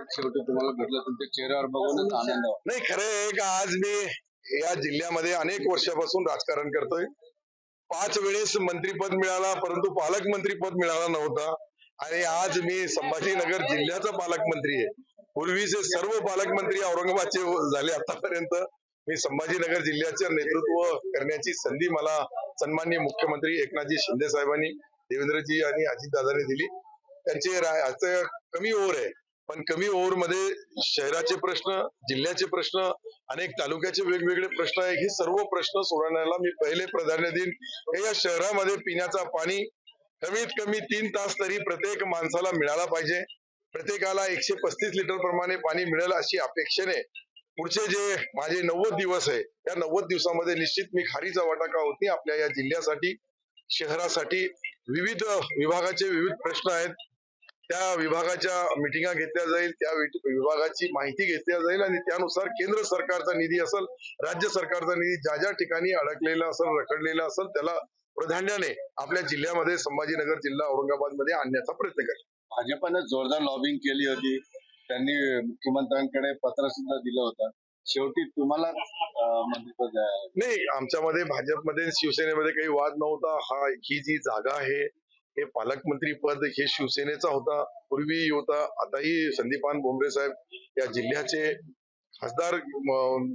पद शेवटी तुम्हाला भेटलं तुमच्या चेहऱ्यावर बघूनच आनंद. नाही खरं आहे का आज मी या जिल्ह्यामध्ये अनेक वर्षापासून राजकारण करतोय. पाच वेळेस मंत्रीपद मिळाला परंतु पालकमंत्री पद मिळाला नव्हता. आणि आज मी संभाजीनगर जिल्ह्याचा पालकमंत्री आहे. पूर्वीचे सर्व पालकमंत्री औरंगाबादचे झाले आतापर्यंत मी संभाजीनगर जिल्ह्याचे नेतृत्व करण्याची संधी मला सन्माननीय मुख्यमंत्री एकनाथजी शिंदे साहेबांनी देवेंद्रजी आणि अजितदादांनी दिली. त्यांचे कमी ओव्हर आहे. पण कमी ओव्हरमध्ये शहराचे प्रश्न जिल्ह्याचे प्रश्न अनेक तालुक्याचे वेगवेगळे प्रश्न आहे हे सर्व प्रश्न सोडवण्याला मी पहिले प्राधान्य देईन. हे या शहरामध्ये पिण्याचा पाणी कमीत कमी तीन तास तरी प्रत्येक माणसाला मिळाला पाहिजे. प्रत्येकाला एकशे पस्तीस लिटर प्रमाणे पाणी मिळेल अशी अपेक्षेने पुढचे जे माझे नव्वद दिवस आहे त्या नव्वद दिवसामध्ये निश्चित मी खारीचा वाटा का होती आपल्या या जिल्ह्यासाठी शहरासाठी विविध विभागाचे विविध प्रश्न आहेत. त्या विभागाच्या मिटिंगा घेतल्या जाईल त्या विभागाची माहिती घेतल्या जाईल आणि त्यानुसार केंद्र सरकारचा निधी असेल राज्य सरकारचा निधी ज्या ज्या ठिकाणी अडकलेला असेल रखडलेला असेल त्याला प्राधान्याने आपल्या जिल्ह्यामध्ये संभाजीनगर जिल्हा औरंगाबादमध्ये आणण्याचा प्रयत्न करेल. भाजपने जोरदार लॉबिंग केली होती. त्यांनी मुख्यमंत्र्यांकडे पत्र सुद्धा दिलं होतं. शेवटी तुम्हाला द्या- नाही आमच्यामध्ये भाजपमध्ये शिवसेनेमध्ये काही वाद नव्हता. हा ही जी जागा आहे हे पालकमंत्री पद हे शिवसेनेचा होता पूर्वी होता. आताही संदीपान भोंबरे साहेब या जिल्ह्याचे खासदार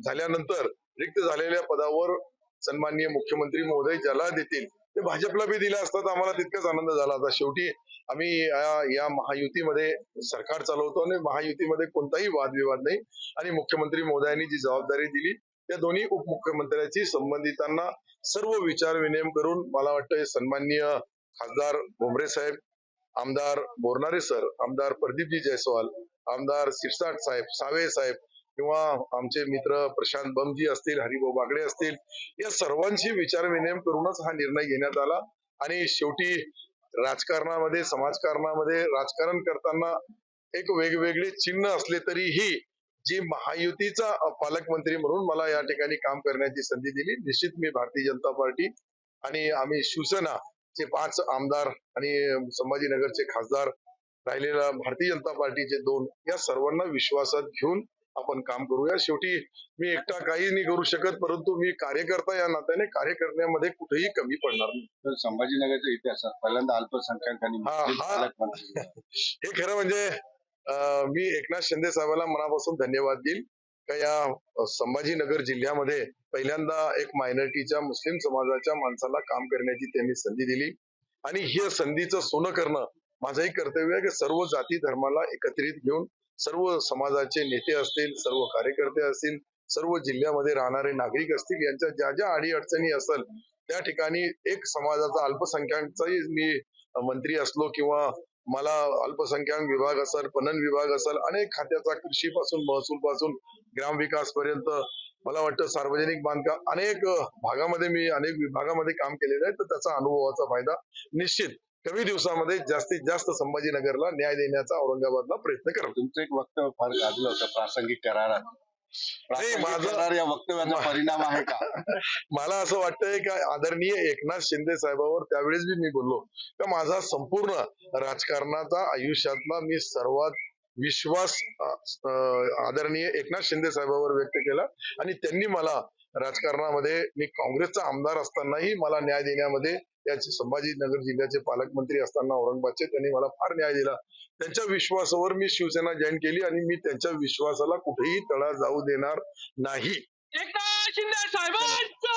झाल्यानंतर रिक्त झालेल्या पदावर सन्माननीय मुख्यमंत्री महोदय ज्याला देतील ते भाजपला बी दिला असतात तर आम्हाला तितकाच आनंद झाला आता शेवटी आम्ही या- महायुतीमध्ये सरकार चालवतो आणि महायुतीमध्ये कोणताही वादविवाद नाही. आणि मुख्यमंत्री महोदयांनी जी जबाबदारी दिली त्या दोन्ही उपमुख्यमंत्र्यांची संबंधितांना सर्व विचार विनिमय करून मला वाटतं हे सन्माननीय खासदार भोमरे साहेब आमदार बोरणारे सर आमदार प्रदीपजी जयस्वाल आमदार सिरसाट साहेब सावे साहेब किंवा आमचे मित्र प्रशांत बमजी असतील हरिभाऊ बागडे असतील या सर्वांशी विचारविनिमय करूनच हा निर्णय घेण्यात आला. आणि शेवटी राजकारणामध्ये समाजकारणामध्ये राजकारण करताना एक वेगवेगळे चिन्ह असले तरीही जी महायुतीचा पालकमंत्री म्हणून मला या ठिकाणी काम करण्याची संधी दिली. निश्चित मी भारतीय जनता पार्टी आणि आम्ही शिवसेना चे पाच आमदार आणि संभाजीनगरचे खासदार राहिलेला भारतीय जनता पार्टीचे दोन या सर्वांना विश्वासात घेऊन आपण काम करूया. शेवटी मी एकटा काही नाही करू शकत परंतु मी कार्यकर्ता या नात्याने कार्य करण्यामध्ये कुठेही कमी पडणार नाही. तर संभाजीनगरच्या इतिहासात पहिल्यांदा अल्पसंख्याकांनी हा, खरं म्हणजे मी एकनाथ शिंदे साहेबांना मनापासून धन्यवाद देईल. का या संभाजीनगर जिल्ह्यामध्ये पहिल्यांदा एक मायनॉरिटीच्या मुस्लिम समाजाच्या माणसाला काम करण्याची त्यांनी संधी दिली. आणि ही संधीचं सोनं करणं माझंही कर्तव्य आहे की सर्व जाती धर्माला एकत्रित घेऊन सर्व समाजाचे नेते असतील सर्व कार्यकर्ते असतील सर्व जिल्ह्यामध्ये राहणारे नागरिक असतील यांच्या ज्या ज्या अडीअडचणी असेल त्या ठिकाणी एक समाजाचा अल्पसंख्याकचाही मी मंत्री असलो किंवा मला अल्पसंख्याक विभाग असेल पणन विभाग असेल अनेक खात्याचा कृषी पासून महसूल पासून ग्रामविकास पर्यंत मला वाटतं सार्वजनिक बांधकाम अनेक भागामध्ये मी अनेक विभागामध्ये काम केलेलं आहे तर त्याचा अनुभवाचा फायदा निश्चित कमी दिवसामध्ये जास्तीत जास्त संभाजीनगरला न्याय देण्याचा औरंगाबादला प्रयत्न करतो तुमचं एक वक्तव्य फार गाजलं होतं प्रासंगिक करारात. माझं- या वक्तव्याचा परिणाम आहे का? मला असं वाटतंय का आदरणीय एकनाथ शिंदे साहेबावर त्यावेळेस बी मी बोललो. का माझा संपूर्ण राजकारणाचा आयुष्यातला मी सर्वात विश्वास आदरणीय एकनाथ शिंदे साहेबावर व्यक्त केला. आणि त्यांनी मला राजकारणामध्ये मी काँग्रेसचा आमदार असतानाही मला न्याय देण्यामध्ये या संभाजीनगर जिल्ह्याचे पालकमंत्री असताना औरंगाबादचे त्यांनी मला फार न्याय दिला. त्यांच्या विश्वासावर मी शिवसेना जॉईन केली आणि मी त्यांच्या विश्वासाला कुठेही तडा जाऊ देणार नाही. एकनाथ शिंदे साहेबांचा!